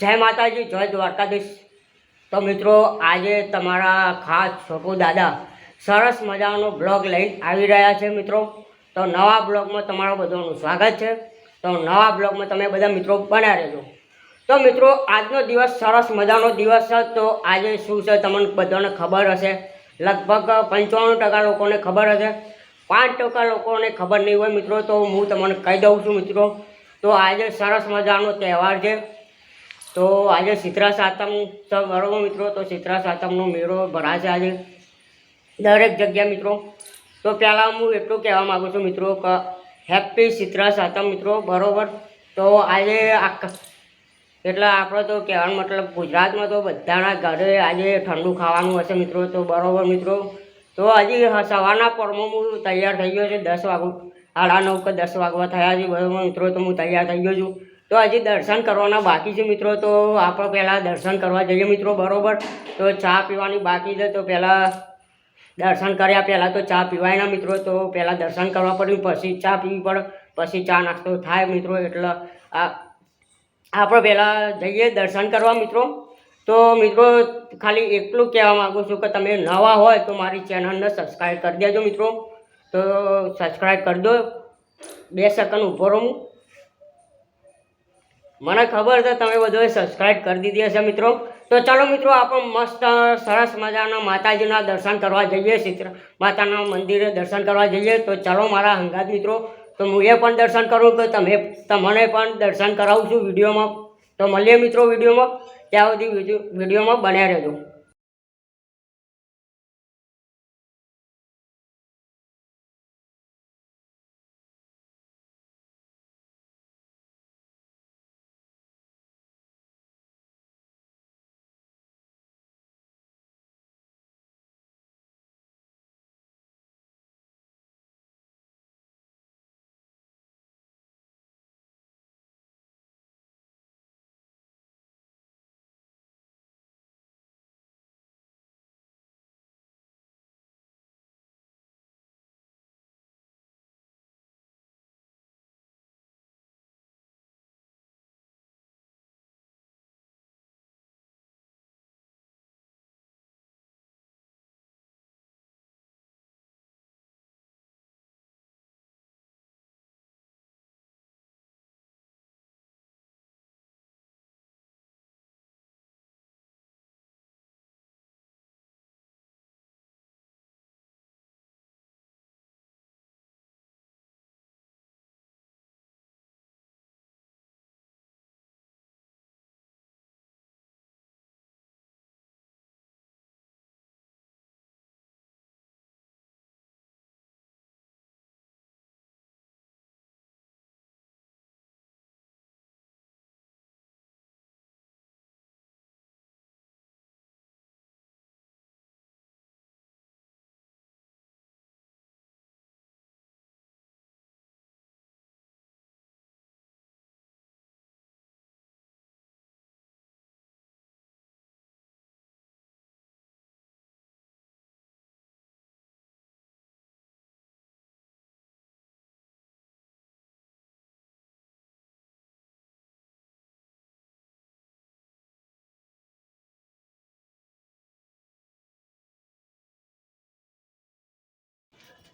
જય માતાજી, જય દ્વારકાધીશ. તો મિત્રો, આજે તમારા ખાસ છોકુ દાદા સરસ મજાનો બ્લોગ લઈને આવી રહ્યા છે મિત્રો. તો નવા બ્લોગમાં તમારું બધાનું સ્વાગત છે. તો નવા બ્લોગમાં તમે બધા મિત્રો બન્યા રહેજો. તો મિત્રો, આજનો દિવસ સરસ મજાનો દિવસ છે. તો આજે શું છે તમને બધાને ખબર હશે? લગભગ પંચાણું ટકા લોકોને ખબર હશે. પાંચ ટકા લોકોને ખબર નહીં હોય મિત્રો, તો હું તમને કહી દઉં છું મિત્રો. તો આજે સરસ મજાનો તહેવાર છે. તો આજે શીતળા સાતમ તો બરોબર મિત્રો, તો શીતળા સાતમનો મેળો ભરાશે આજે. દરેક જગ્યા મિત્રો. તો પહેલાં હું એટલું કહેવા માગું છું મિત્રો કે હેપી શીતળા સાતમ મિત્રો, બરોબર? તો આજે આખા, એટલે આપણે તો કહેવાનો મતલબ ગુજરાતમાં તો બધાના ઘરે આજે ઠંડુ ખાવાનું હશે મિત્રો, તો બરોબર મિત્રો? તો હજી સવારના પરમાં હું તૈયાર થઈ ગયો છે દસ વાગું, સાડા નવ કે દસ વાગવા થયા છે, બરોબર મિત્રો? તો હું તૈયાર થઈ ગયો છું. તો હજી દર્શન કરવાના બાકી છે મિત્રો, તો આપણે પહેલાં દર્શન કરવા જઈએ મિત્રો, બરાબર? તો ચા પીવાની બાકી છે, તો પહેલાં દર્શન કર્યા, પહેલાં તો ચા પીવાય ના મિત્રો, તો પહેલાં દર્શન કરવા પડ્યું, પછી ચા પીવી પડે, પછી ચા નાસ્તો થાય મિત્રો, એટલે આ આપણે પહેલાં જઈએ દર્શન કરવા મિત્રો. તો મિત્રો, ખાલી એટલું કહેવા માગું છું કે તમે નવા હોય તો મારી ચેનલને સબસ્ક્રાઈબ કરી દેજો મિત્રો. તો સબસ્ક્રાઈબ કરી દો. બે સેકન્ડ ઊભો રહું. મને ખબર છે, તમે બધોએ સબસ્ક્રાઈબ કરી દીધી હશે મિત્રો. તો ચાલો મિત્રો, આપણે મસ્ત સરસ મજાના માતાજીના દર્શન કરવા જઈએ ચિત્ર માતાના મંદિરે દર્શન કરવા જઈએ. તો ચાલો મારા હંગાત મિત્રો, તો હું એ પણ દર્શન કરું કે તમે, તમને પણ દર્શન કરાવું છું વિડીયોમાં. તો મળીએ મિત્રો વિડીયોમાં. ત્યાં સુધી વિડીયોમાં બન્યા રહેજો.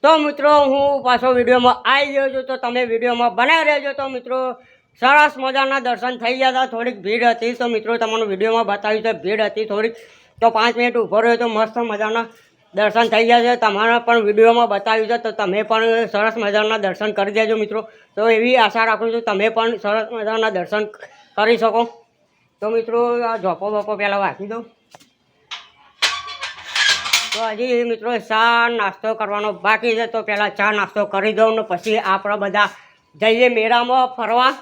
તો મિત્રો, હું પાછો વિડીયોમાં આવી ગયો છું. તો તમે વિડીયોમાં બનાવી રહેજો. તો મિત્રો, સરસ મજાના દર્શન થઈ ગયા હતા. થોડીક ભીડ હતી. તો મિત્રો, તમને વિડીયોમાં બતાવ્યું છે, ભીડ હતી થોડીક. તો પાંચ મિનિટ ઊભો રહ્યો તો મસ્ત મજાના દર્શન થઈ ગયા છે. તમારા પણ વિડીયોમાં બતાવ્યું છે. તો તમે પણ સરસ મજાના દર્શન કરી દેજો મિત્રો. તો એવી આશા રાખું છું, તમે પણ સરસ મજાના દર્શન કરી શકો. તો મિત્રો, આ ઝોપો બોપો પહેલાં વાંચી દઉં. તો હજી મિત્રો ચા નાસ્તો કરવાનો બાકી છે, તો પહેલાં ચા નાસ્તો કરી દઉં ને પછી આપણે બધા જઈએ મેળામાં ફરવા.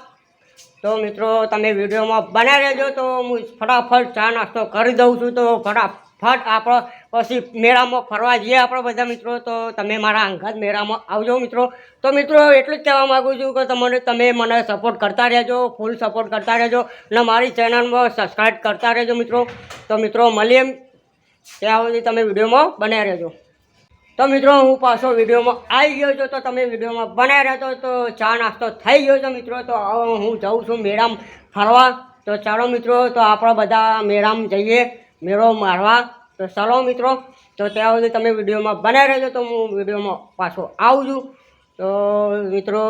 તો મિત્રો, તમે વિડીયોમાં બનાવી રહેજો, તો હું ફટાફટ ચા નાસ્તો કરી દઉં છું. તો ફટાફટ આપણે પછી મેળામાં ફરવા જઈએ આપણે બધા મિત્રો. તો તમે મારા અંગત મેળામાં આવજો મિત્રો. તો મિત્રો, એટલું જ કહેવા માગું છું કે તમને, તમે મને સપોર્ટ કરતા રહેજો ફૂલ સપોર્ટ કરતા રહેજો. અને મારી ચેનલમાં સબસ્ક્રાઈબ કરતા રહેજો મિત્રો. તો મિત્રો, મળીએ. ત્યાં સુધી તમે વિડીયોમાં બનાવી રહેજો. તો મિત્રો, હું પાછો વિડીયોમાં આવી ગયો છું. તો તમે વિડીયોમાં બનાવી રહેતો તો ચા નાસ્તો થઈ ગયો છે મિત્રો. તો હું જાઉં છું મેળામ ફરવા. તો ચાલો મિત્રો, તો આપણે બધા મેળામ જઈએ. મેળો મારવા. તો ચાલો મિત્રો, તો ત્યાં સુધી તમે વિડીયોમાં બનાવી રહેજો. તો હું વિડીયોમાં પાછો આવું છું. તો મિત્રો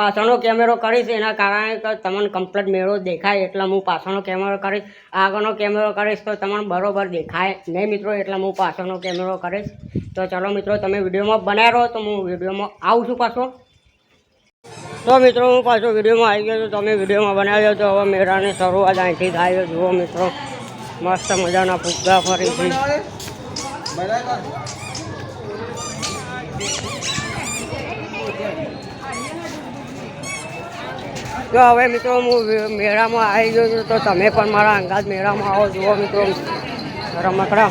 પાછળનો કેમેરો કરીશ, એના કારણે તમને કમ્પ્લીટ મેળો દેખાય એટલે હું પાછળનો કેમેરો કરીશ. આગળનો કેમેરો કરીશ તો તમને બરોબર દેખાય. નહીં મિત્રો, એટલે હું પાછળનો કેમેરો કરીશ. તો ચાલો મિત્રો, તમે વિડીયોમાં બનાવી રહો, તો હું વિડીયોમાં આવું છું પાછો. તો મિત્રો, હું પાછો વિડીયોમાં આવી ગયો છું. તમે વિડીયોમાં બનાવ્યો તો હવે મેળાની શરૂઆત અહીંથી થાય જુઓ મિત્રો, મસ્ત મજાના ફુગ્ગા ફરી તો હવે મિત્રો હું મેળામાં આવી ગયો છું. તો તમે પણ મારા અંગાજ મેળામાં આવો, જુઓ મિત્રો. રમકડા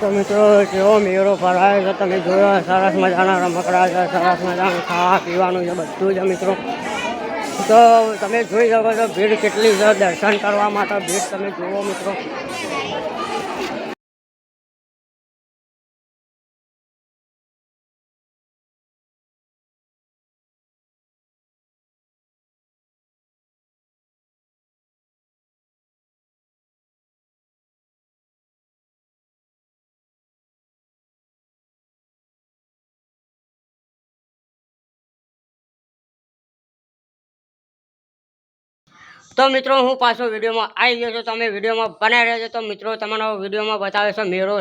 તો મિત્રો, કેવો મેળો ભરાય છે, તમે જોયો સરસ મજાના રમકડા છે, સરસ મજાનું ખાવા પીવાનું છે, બધું છે મિત્રો. તો તમે જોઈ શકો છો, ભીડ કેટલી છે, દર્શન કરવા માટે ભીડ તમે જુઓ મિત્રો. તો મિત્રો, હું પાછો વિડીયોમાં આવી ગયો છું. તમે વિડીયોમાં બનાવી રહ્યા છો, તો મિત્રો, તમને વિડીયોમાં બતાવે છે મેળો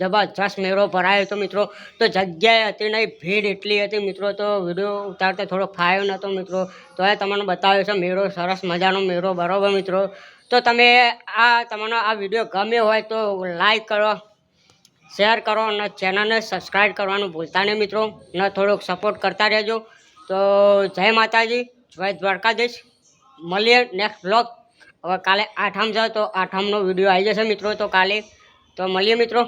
જબરજસ્ત મેળો ભરાયો તો મિત્રો. તો જગ્યાએ હતી નહીં, ભીડ એટલી હતી મિત્રો, તો વીડિયો ઉતારતા થોડો ફાયો નહોતો મિત્રો. તો એ તમને બતાવ્યો છે મેળો સરસ મજાનો મેળો બરાબર મિત્રો. તો તમે આ, તમને આ વીડિયો ગમ્યો હોય તો લાઈક કરો, શેર કરો અને ચેનલને સબસ્ક્રાઈબ કરવાનું ભૂલતા નહીં મિત્રો. ને થોડોક સપોર્ટ કરતા રહેજો. તો જય માતાજી, જય દ્વારકાધીશ. મળીએ નેક્સ્ટ બ્લોગ હવે કાલે આઠમ છે, તો આઠમનો વીડિયો આવી જશે મિત્રો, તો કાલે. તો મળીએ મિત્રો.